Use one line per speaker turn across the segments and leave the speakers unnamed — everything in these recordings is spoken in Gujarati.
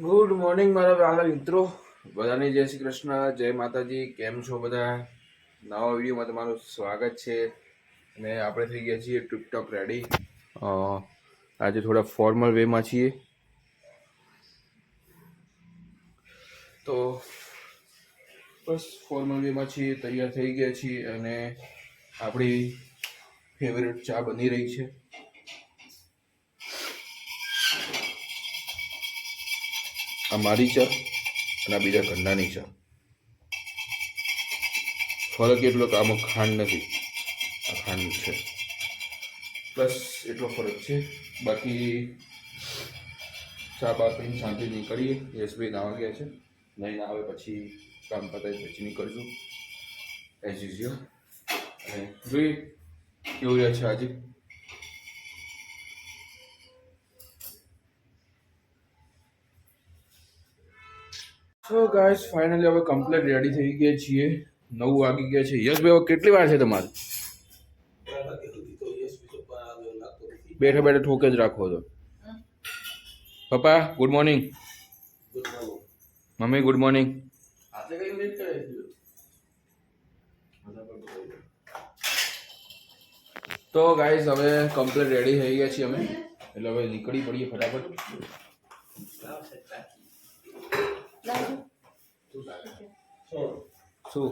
ગુડ મોર્નિંગ મારા વાલા મિત્રો. બધાને જય શ્રી કૃષ્ણ, જય માતાજી. કેમ છો બધા? નવા વિડીયોમાં તમારું સ્વાગત છે. અને આપણે થઈ ગયા છીએ ટિકટોક રેડી. આજે થોડા ફોર્મલ વેમાં છીએ. તો, બસ ફોર્મલ વેમાં છીએ, તૈયાર થઈ ગયા છીએ અને આપણી ફેવરેટ ચા બની રહી છે. આ મારી ચા અને આ બીજા ઘરનાની ચા. ફરક એટલો કે આમાં ખાંડ નથી. આ ખાંડ છે. પ્લસ એટલો ફરક છે. બાકી ચા બા શાંતિ નીકળીએ. યશભાઈ નાવા ગયા છે. નહીં ના આવે પછી કામ પતાવી પછી નીકળશું. એઝ યુઝ્યુઅલ અને જોઈએ કેવું રહ્યા છે આજે? સો ગાઈસ ફાઇનલી હવે કમ્પ્લીટ રેડી થઈ ગયા છીએ. નવ વાગી ગયા છે. યશ ભાઈ, હવે કેટલી વાર છે તમારે? બેઠા બેઠા ઠોકે જ રાખો છો. પપ્પા ગુડ મોર્નિંગ મમ્મી ગુડ મોર્નિંગ તો ગાઈઝ હવે કમ્પ્લીટ રેડી થઈ ગયા છીએ અમે. એટલે હવે નીકળી પડીએ ફટાફટ. શું?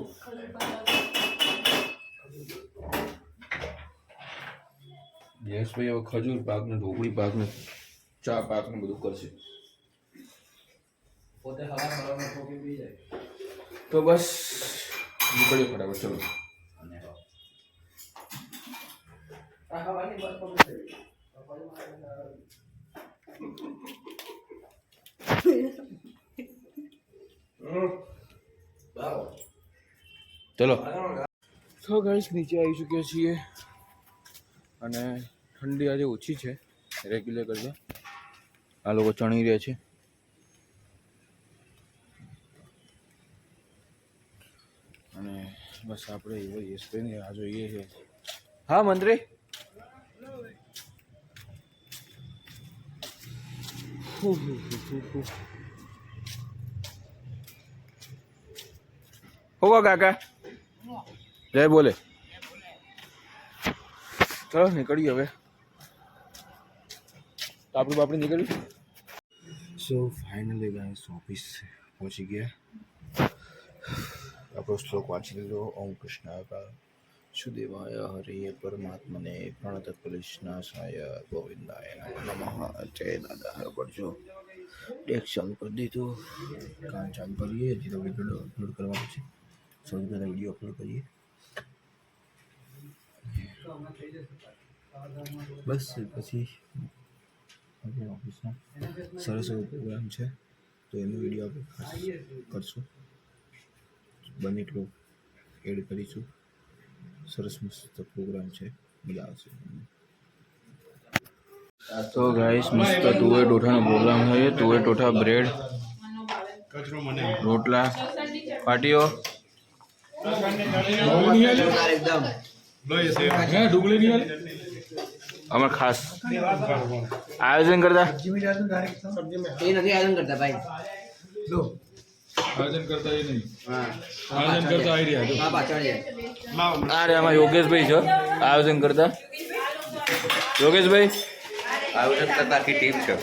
યશભાઈ હવે ખજૂર પાક ને ઢોકળી પાક ને ચા પાક ને બધું કરશે. તો બસ નીકળ્યો ફટાફટ ચલો. ચલો. તો ગાઈસ નીચે આવી ચૂક્યા છીએ. અને ઠંડી આજે ઓછી છે રેગ્યુલર કરતાં આ લોકો ચણી રહ્યા છે. અને બસ આપણે એવો યશભાઈને આ જોઈએ છે. હા મંત્રી? હુ, હુ, હુ, હુ, હુ. હોવા કાકા. જય બોલે. ચલો, નીકળીએ હવે. તો આપણું બાપડી નીકળ્યું સો ફાઇનલી ગાઈસ ઓફિસ પહોંચી ગયા. આપણો શ્લોક વાંચી લીધો. ઓમ કૃષ્ણ સુદેવાય હરિય પરમાત્મને પ્રણત કલિષ્ણાશાય ગોવિંદાય નમઃ. જય દાદા હર પડજો એક ચાલુ કરી દીધું. કામ ચાલુ કરીએ. હજી તો વીડિયો અપલોડ કરવાનો છે. સૌથી પહેલાં વીડિયો અપલોડ કરીએ. બસ, પછી સરસ એવો પ્રોગ્રામ છે, તો એનો વીડિયો આપણે ખાસ કરશું. બને એટલું એડ કરીશું. સરસ મસ્ત પ્રોગ્રામ છે, મજા આવશે. તો ગાઈસ મસ્ત તુવે ટોઠાનો પ્રોગ્રામ થયો તુવે ટોઠા બ્રેડ રોટલા. પાટીઓ. અમારે ખાસ આયોજન કરતા?
એ નથી આયોજન કરતા ભાઈ.
આયોજન કરતા એ નહીં. આયોજન
અરે આમાં યોગેશભાઈ છે આયોજન કરતા. યોગેશભાઈ?
આયોજન કરતા આખી ટીમ છે.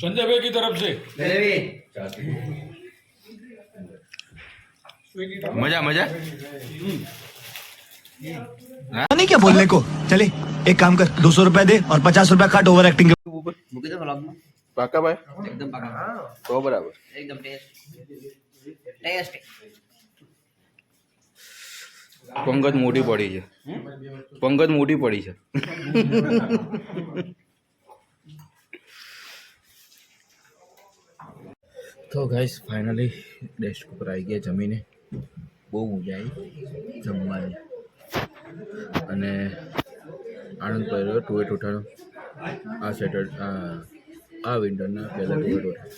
संजय भाई की तरफ़
से
मज़ा मज़ा?
नहीं क्या बोलने को? चले एक काम कर दो सौ रुपया दे और पचास रुपया काट ओवर एक्टिंग के।
ऊपर
પાકા ભાઈ?
એકદમ પાકા
તો બરાબર.
એકદમ ટેસ્ટ. ટેસ્ટ.
પંગત મોટી પડી છે. પંગત મોટી પડી છે. તો ગાઈસ ફાઇનલી ડેસ્ક ઉપર આવી ગયા જમીને. બહુ મજા આવી જમવાની. અને આનંદ કર્યો ટુ એટ ઉઠાડો આ સેટર આ આ વિન્ટરના પહેલા ટિકિટ ઉઠાય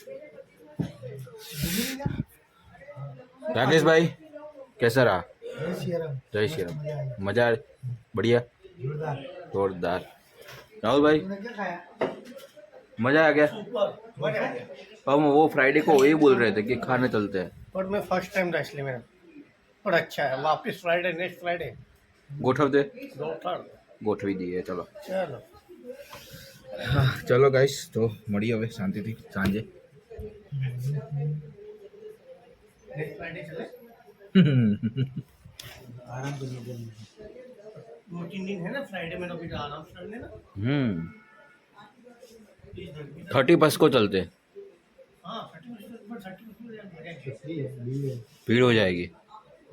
राकेश भाई कैसा रहा जय श्री राम मजा आ- बढ़िया जोरदार राहुल भाई मजा आ गया हम वो फ्राइडे को वही बोल रहे थे कि खाने चलते हैं
पर मैं फर्स्ट टाइम था इसलिए मेरा पर अच्छा है वापस फ्राइडे नेक्स्ट फ्राइडे
गोठवते
दो थर्ड
ગોઠવી દઈએ ચલો
चलो
હા ચલો ગાઈસ તો મળીએ હવે શાંતિથી સાંજે
नेक्स्ट फ्राइडे चले दो तीन दिन है ना फ्राइडे में तो फिर आराम से कर लेना
हम्म थर्टी फर्स्ट को चलते हैं
हाँ थर्टी पर थर्टी पर
भीड़ हो जाएगी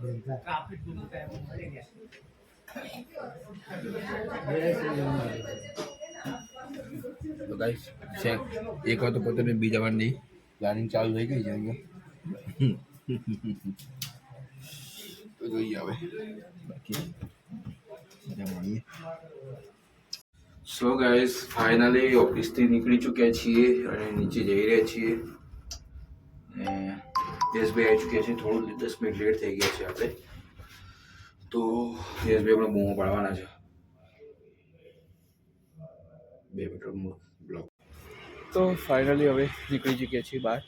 ट्रैफिक दूर का है वो मरेंगे
તો ગાઈસ છે. એક વાર તો પોતાને બીજા વાર નહીં. પ્લાનિંગ ચાલુ થઈ ગઈ છે તો જોઈએ હવે. બાકી બધા મળીએ સો ગાઈસ ફાઇનલી ઓફિસથી નીકળી ચૂક્યા છીએ અને નીચે જઈ રહ્યા છીએ. ને યશભાઈ આવી ચૂક્યા છે. થોડું દસ મિનિટ લેટ થઈ ગયા છે આપણે. તો યશભાઈ આપણે બૂમો પાડવાના છે. બે બ્લોક તો ફાઇનલી હવે નીકળી ચૂક્યા છીએ બહાર.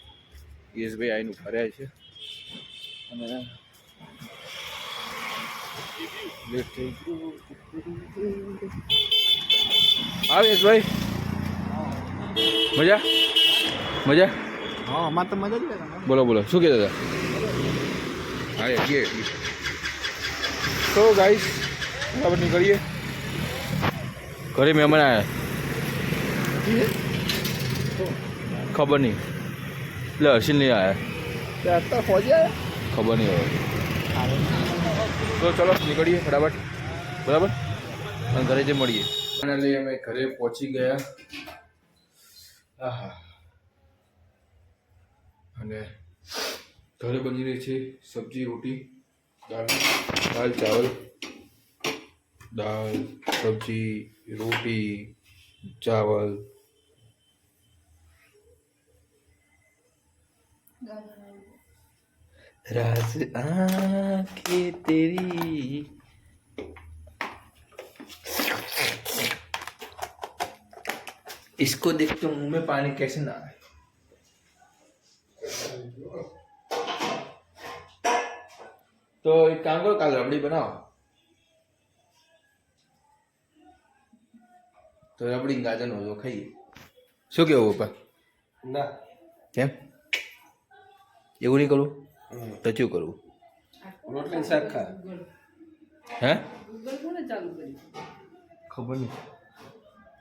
યશભાઈ આઈનું ફર્યા છે. અને લેટ હા યશભાઈ. મજા? મજા?
હા અમારે તો મજા જ
બોલો બોલો. શું કહેતા હતા? હા એ તો ગાઈસ બરાબર નીકળીએ. ઘરે મહેમાન આવ્યા ખબર નહીં. એટલે હર્ષિલ નહીં આવ્યા
ફોજી આવ્યા
ખબર નહીં હવે. તો ચલો નીકળીએ ફટાફટ. બરાબર? અને ઘરે જે મળીએ. ફાઇનલી અમે ઘરે પહોંચી ગયા. આહા. અને ઘરે બની રહી છે સબ્જી રોટી દાળ દાળ ચાવલ દાળ સબ્જી રોટી ચાવલ राज आंखें तेरी इसको देख के मुंह में पानी कैसे ना आए तो एक काम करो काल रबड़ी बनाओ તો રબડી ગાજર નો ખાઈએ શું કેવું પપ્પા
ना
કેમ એવું નહીં કરું? તો શું કરવું
રોટલી શાક ખા.
હે? ખબર નહીં.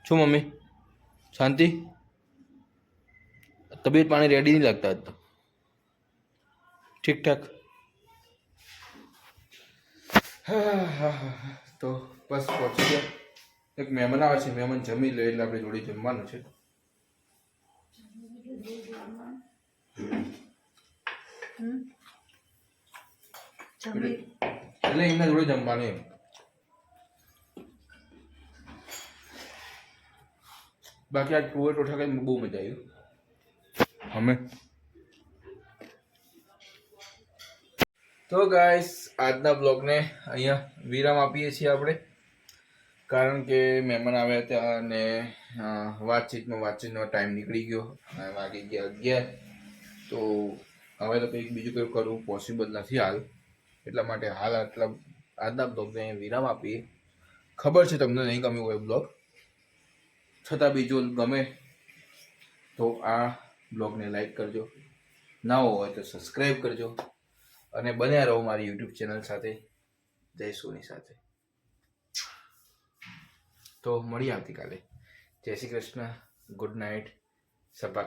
શું મમ્મી? શાંતિ? તબિયત પાણી રેડી નહીં લાગતા હતા ઠીક ઠાક તો બસ પહોંચી ગયા. એક મહેમાન આવે છે. મહેમાન જમી લે એટલે આપણે જોડે જમવાનું છે. એટલે એમના જોડે જમવાનું એમ. બાકી આજ કુવર ટોઠા કઈ બહુ મજા આવી અમે. તો ગાઈસ આજના બ્લોગને અહીંયા વિરામ આપીએ છીએ આપણે. કારણ કે મહેમાન આવ્યા હતા અને વાતચીતમાં વાતચીતનો ટાઈમ નીકળી ગયો. અને વાગી ગયા અગિયાર. તો હવે તો કંઈક બીજું કંઈ કરવું પોસિબલ નથી હાલ. એટલા માટે હાલ આટલા, આજના બ્લોગને વિરામ આપીએ. ખબર છે તમને નહીં ગમ્યું હોય બ્લોગ છતાં બી જો ગમે તો આ બ્લોગને લાઈક કરજો. ના હોય તો સબસ્ક્રાઈબ કરજો. અને બન્યા રહો મારી યુટ્યુબ ચેનલ સાથે. જય સોની સાથે. તો મળીએ આવતીકાલે. જય શ્રી કૃષ્ણ. Good night Sapa